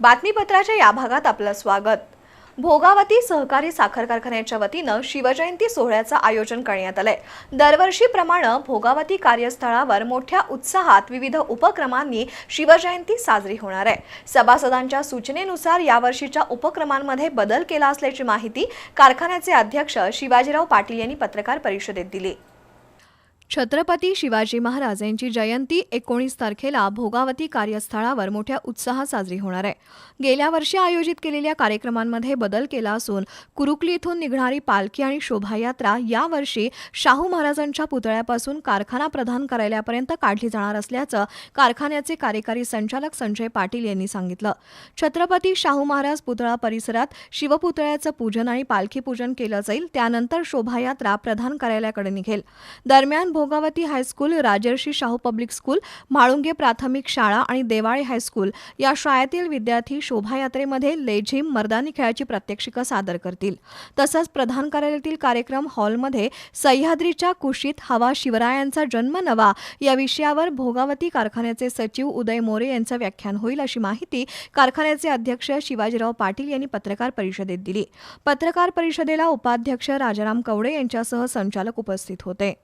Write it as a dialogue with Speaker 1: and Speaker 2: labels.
Speaker 1: बातमीपत्राच्या या भागात आपलं स्वागत. भोगावती सहकारी साखर कारखान्याच्या वतीनं शिवजयंती सोहळ्याचं आयोजन करण्यात आलंय. दरवर्षीप्रमाणे भोगावती कार्यस्थळावर मोठ्या उत्साहात विविध उपक्रमांनी शिवजयंती साजरी होणार आहे. सभासदांच्या सूचनेनुसार यावर्षीच्या उपक्रमांमध्ये बदल केला असल्याची माहिती कारखान्याचे अध्यक्ष शिवाजीराव पाटील यांनी पत्रकार परिषदेत दिली. छत्रपती शिवाजी महाराज यांची जयंती एकोणीस तारखेला भोगावती कार्यस्थळावर मोठ्या उत्साहात साजरी होणार आहे. गेल्या वर्षी आयोजित केलेल्या कार्यक्रमांमध्ये बदल केला असून कुरुकली इथून निघणारी पालखी आणि शोभायात्रा यावर्षी शाहू महाराजांच्या पुतळ्यापासून कारखाना प्रधान कार्यालयापर्यंत काढली जाणार असल्याचं कारखान्याचे कार्यकारी संचालक संजय पाटील यांनी सांगितलं. छत्रपती शाहू महाराज पुतळा परिसरात शिवपुतळ्याचं पूजन आणि पालखी पूजन केलं जाईल त्यानंतर शोभायात्रा प्रधान कार्यालयाकडे निघेल. दरम्यान Bhogawati high school Rajarshi Shahu public school Mhalunge प्राथमिक शाळा आणि देवाळे हायस्कूल या शाळेतील विद्यार्थी शोभायात्रेमध्ये लेझिम मर्दानी खेळाची प्रात्यक्षिकं सादर करतील. तसंच प्रधान कार्यालयातील कार्यक्रम हॉलमध्ये सह्याद्रीच्या कुशीत हवा शिवरायांचा जन्म नवा या विषयावर भोगावती कारखान्याचे सचिव उदय मोरे यांचं व्याख्यान होईल अशी माहिती कारखान्याचे अध्यक्ष शिवाजीराव पाटील यांनी पत्रकार परिषदेत दिली. पत्रकार परिषदेला उपाध्यक्ष राजाराम कवडे यांच्यासह संचालक उपस्थित होते.